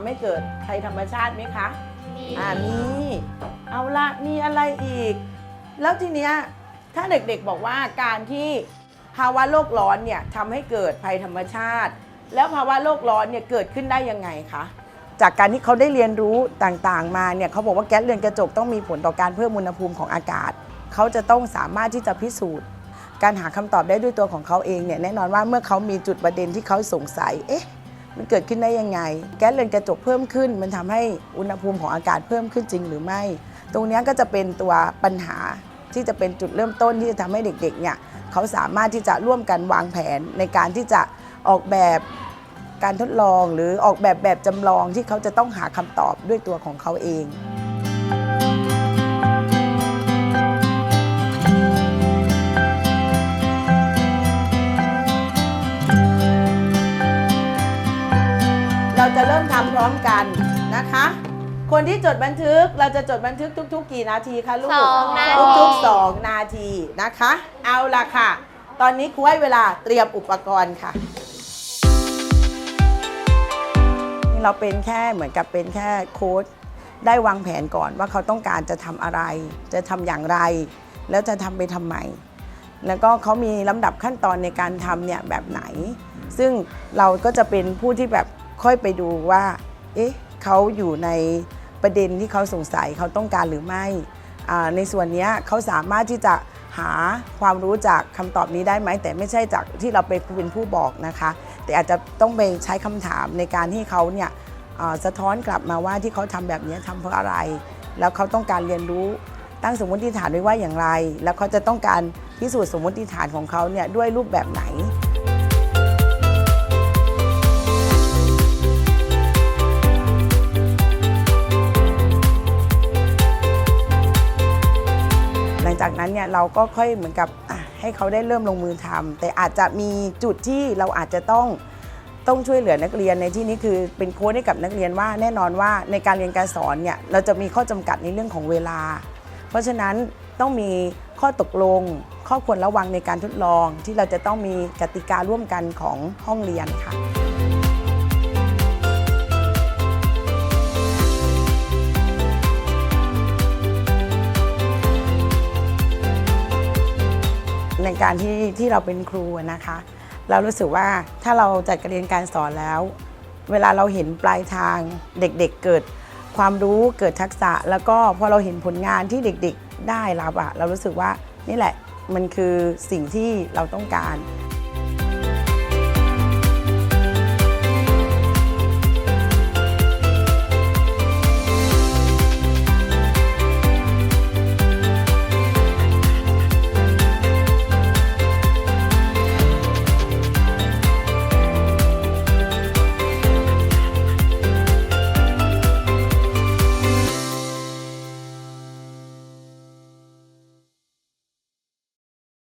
ำให้เกิดภัยธรรมชาติไหมคะมีอ่ามีเอาละมีอะไรอีก แล้วทีเนี้ยถ้าเด็กๆบอกว่าการที่ภาวะโลกร้อนเนี่ยทำให้เกิดภัยธรรมชาติ แล้วภาวะโลกร้อนเนี่ยเกิดขึ้นได้ยังไงคะจากการที่เขาได้เรียนรู้ต่างๆ มาเนี่ยเขาบอกว่าแก๊สเรือนกระจกต้องมีผลต่อการเพิ่มอุณหภูมิของอากาศ เขาจะต้องสามารถที่จะพิสูจน์ การหาคำตอบได้ด้วยตัวของเขาเองเนี่ยแน่นอนว่าเมื่อเขามีจุดประเด็นที่เขาสงสัยเอ๊ะ มันเกิดขึ้นได้ยังไง แก๊สเรือนกระจกเพิ่มขึ้น มันทำให้อุณหภูมิของอากาศเพิ่มขึ้นจริงหรือไม่ ตรงนี้ก็จะเป็นตัวปัญหาที่จะเป็นจุดเริ่มต้นที่จะทำให้เด็กๆเนี่ยเขาสามารถที่จะร่วมกันวางแผนในการที่จะออกแบบการทดลอง หรือออกแบบแบบจำลองที่เขาจะต้องหาคำตอบด้วยตัวของเขาเอง ราจะเริ่มทำพร้อมกันนะคะ คนที่จดบันทึกเราจะจดบันทึกทุก ๆ กี่นาทีคะลูกสองนาที ทุกๆสองนาทีนะคะ เอาละค่ะ ตอนนี้ครูให้เวลาเตรียมอุปกรณ์ค่ะ เราเป็นแค่เหมือนกับเป็นแค่โค้ดได้วางแผนก่อนว่าเขาต้องการจะทำอะไร จะทำอย่างไร แล้วจะทำไปทำไม แล้วก็เขามีลำดับขั้นตอนในการทำเนี่ยแบบไหน ซึ่งเราก็จะเป็นผู้ที่แบบ ค่อยไปดูว่า เอ๊ะเขาอยู่ในประเด็นที่เขาสงสัยเขาต้องการหรือไม่ ในส่วนนี้เขาสามารถที่จะหาความรู้จากคำตอบนี้ได้ไหม แต่ไม่ใช่จากที่เราไปเป็นผู้บอกนะคะ แต่อาจจะต้องไปใช้คำถามในการที่เขาเนี่ยสะท้อนกลับมาว่าที่เขาทำแบบนี้ทำเพราะอะไร แล้วเขาต้องการเรียนรู้ตั้งสมมติฐานไว้ว่าอย่างไร แล้วเขาจะต้องการพิสูจน์สมมติฐานของเขาเนี่ยด้วยรูปแบบไหน จากนั้นเนี่ยเราก็ค่อยเหมือนกับให้เขาได้เริ่มลงมือทำแต่อาจจะมีจุดที่เราอาจจะต้องต้องช่วยเหลือนักเรียนในที่นี้คือเป็นโค้ดให้กับนักเรียนว่าแน่นอนว่าในการเรียนการสอนเนี่ยเราจะมีข้อจำกัดในเรื่องของเวลา เพราะฉะนั้นต้องมีข้อตกลง ข้อควรระวังในการทดลองที่เราจะต้องมีกติการ่วมกันของห้องเรียนค่ะ ในการที่ที่เราเป็นครูนะคะ เรารู้สึกว่าถ้าเราจัดการเรียนการสอนแล้ว เวลาเราเห็นปลายทางเด็กๆเเกิดความรู้เกิดทักษะ แล้วก็พอเราเห็นผลงานที่เด็กๆ ได้รับอะเรารู้สึกว่านี่แหละมันคือสิ่งที่เราต้องการ